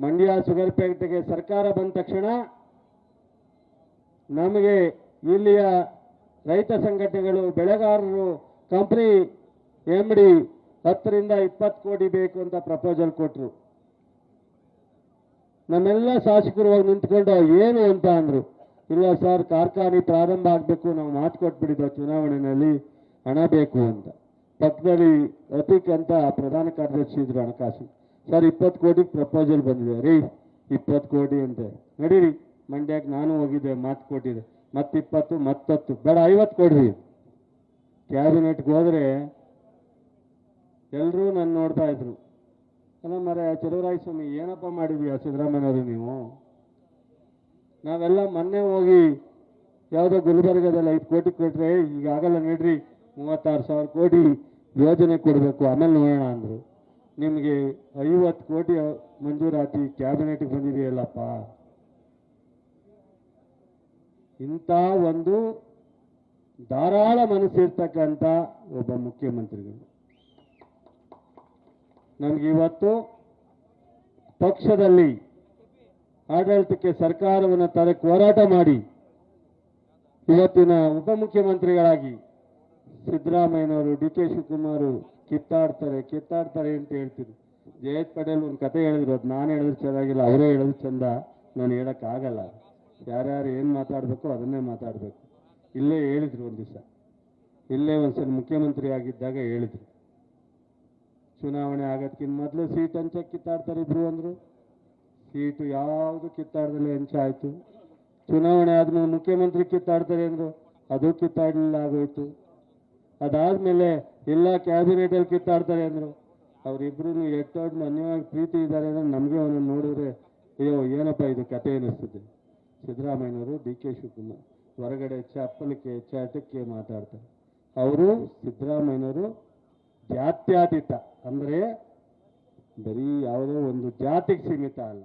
ಮಂಡ್ಯ ಫ್ಯಾಕ್ಟರಿಗೆ ಸರ್ಕಾರ ಬಂದ ತಕ್ಷಣ ನಮಗೆ ಇಲ್ಲಿಯ ರೈತ ಸಂಘಟನೆಗಳು, ಬೆಳೆಗಾರರು ಕಂಪ್ನಿ ಎಂ ಡಿ ಹತ್ತರಿಂದ ಇಪ್ಪತ್ತು ಕೋಟಿ ಬೇಕು ಅಂತ ಪ್ರಪೋಸಲ್ ಕೊಟ್ಟರು ನಮ್ಮೆಲ್ಲ ಶಾಸಕರು ಹೋಗಿ ನಿಂತ್ಕೊಂಡು ಏನು ಅಂತ ಅಂದರು. ಇಲ್ಲ ಸರ್, ಕಾರ್ಖಾನೆ ಪ್ರಾರಂಭ ಆಗಬೇಕು, ನಾವು ಮಾತು ಕೊಟ್ಬಿಟ್ಟಿದ್ದೋ ಚುನಾವಣೆಯಲ್ಲಿ ಹಣ ಬೇಕು ಅಂತ. ಪಕ್ಕದಲ್ಲಿ ಅತೀಕ್ ಅಂತ ಪ್ರಧಾನ ಕಾರ್ಯದರ್ಶಿ ಇದ್ರು ಹಣಕಾಸು ಸರ್, ಇಪ್ಪತ್ತು ಕೋಟಿಗೆ ಪ್ರಪೋಸಲ್ ಬಂದಿದೆ. ರೀ, ಇಪ್ಪತ್ತು ಕೋಟಿ ಅಂತೆ. ನಡೀರಿ. ಮಂಡ್ಯಕ್ಕೆ ನಾನು ಹೋಗಿದ್ದೆ, ಮಾತು ಕೊಟ್ಟಿದೆ ಮತ್ತೆ ಇಪ್ಪತ್ತು ಮತ್ತತ್ತು, ಬೇಡ, ಐವತ್ತು ಕೊಡ್ರಿ. ಕ್ಯಾಬಿನೆಟ್ಗೆ ಹೋದರೆ ಎಲ್ಲರೂ ನನ್ನ ನೋಡ್ತಾ ಇದ್ರು. ಅಲ್ಲ ಮರ, ಚಲುವರಾಯ ಸ್ವಾಮಿ, ಏನಪ್ಪ ಮಾಡಿದ್ಯಾ ಸಿದ್ದರಾಮಯ್ಯವರು ನೀವು? ನಾವೆಲ್ಲ ಮೊನ್ನೆ ಹೋಗಿ ಯಾವುದೋ ಗುಲ್ಬರ್ಗದಲ್ಲಿ ಐದು ಕೋಟಿ ಕೊಟ್ಟರೆ ಈಗ ಆಗಲ್ಲ ನೋಡ್ರಿ, ಮೂವತ್ತಾರು ಸಾವಿರ ಕೋಟಿ ಯೋಜನೆ ಕೊಡಬೇಕು, ಆಮೇಲೆ ನೋಡೋಣ ಅಂದರು. ನಿಮಗೆ ಐವತ್ತು ಕೋಟಿ ಮಂಜೂರಾತಿ ಕ್ಯಾಬಿನೆಟ್ಗೆ ಬಂದಿದೆಯಲ್ಲಪ್ಪ. ಇಂಥ ಒಂದು ಧಾರಾಳ ಮನಸ್ಸಿರ್ತಕ್ಕಂಥ ಒಬ್ಬ ಮುಖ್ಯಮಂತ್ರಿಗಳು. ನಮ್ಗೆ ಇವತ್ತು ಪಕ್ಷದಲ್ಲಿ ಆಡಳಿತಕ್ಕೆ ಸರ್ಕಾರವನ್ನು ತರಕ್ಕೆ ಹೋರಾಟ ಮಾಡಿ ಇವತ್ತಿನ ಉಪಮುಖ್ಯಮಂತ್ರಿಗಳಾಗಿ ಸಿದ್ದರಾಮಯ್ಯನವರು, ಡಿ ಕೆ ಶಿವಕುಮಾರ್ ಕಿತ್ತಾಡ್ತಾರೆ ಕಿತ್ತಾಡ್ತಾರೆ ಅಂತ ಹೇಳ್ತೀನಿ ಜಯತ್ ಪಟೇಲ್ ಒಂದು ಕತೆ ಹೇಳಿದ್ರು, ಅದು ನಾನು ಹೇಳಿದ್ರು ಚೆನ್ನಾಗಿಲ್ಲ, ಅವರೇ ಹೇಳಿದ್ರು ಚಂದ, ನಾನು ಹೇಳೋಕ್ಕಾಗಲ್ಲ. ಯಾರ್ಯಾರು ಏನು ಮಾತಾಡಬೇಕು ಅದನ್ನೇ ಮಾತಾಡಬೇಕು. ಇಲ್ಲೇ ಹೇಳಿದ್ರು ಒಂದು ದಿವಸ. ಇಲ್ಲೇ ಒಂದ್ಸಲ ಮುಖ್ಯಮಂತ್ರಿ ಆಗಿದ್ದಾಗ ಹೇಳಿದ್ರು. ಚುನಾವಣೆ ಆಗೋದಕ್ಕಿಂತ ಮೊದಲು ಸೀಟ್ ಹಂಚ ಕಿತ್ತಾಡ್ತಾರೆ ಇಬ್ರು ಅಂದ್ರು. ಸೀಟು ಯಾವುದು ಕಿತ್ತಾಡ್ದಲ್ಲೇ ಹಂಚ ಆಯಿತು. ಚುನಾವಣೆ ಆದ್ಮೇಲೆ ಮುಖ್ಯಮಂತ್ರಿ ಕಿತ್ತಾಡ್ತಾರೆ ಅಂದರು. ಅದು ಕಿತ್ತಾಡಲಿಲ್ಲ ಆಗೋಯ್ತು. ಅದಾದಮೇಲೆ ಎಲ್ಲ ಕ್ಯಾಬಿನೆಟಲ್ಲಿ ಕಿತ್ತಾಡ್ತಾರೆ ಅಂದರು. ಅವರಿಬ್ಬರು ಎಟ್ಟೋಡ್ ಅನ್ಯವಾಗಿ ಪ್ರೀತಿ ಇದ್ದಾರೆ ಅಂದ್ರೆ ನಮಗೆ ಅವನು ನೋಡಿದ್ರೆ, ಅಯ್ಯೋ, ಏನಪ್ಪ ಇದು ಕತೆ ಅನ್ನಿಸ್ತದೆ ಸಿದ್ದರಾಮಯ್ಯನವರು ಡಿ ಕೆ ಶಿವಕುಮಾರ್ ಹೊರಗಡೆ ಚಪ್ಪಲಿಕೆ ಚಾಟಕ್ಕೆ ಮಾತಾಡ್ತಾರೆ. ಅವರು ಸಿದ್ದರಾಮಯ್ಯನವರು ಜಾತ್ಯಾತೀತ. ಅಂದರೆ ಬರೀ ಯಾವುದೋ ಒಂದು ಜಾತಿಗೆ ಸೀಮಿತ ಅಲ್ಲ.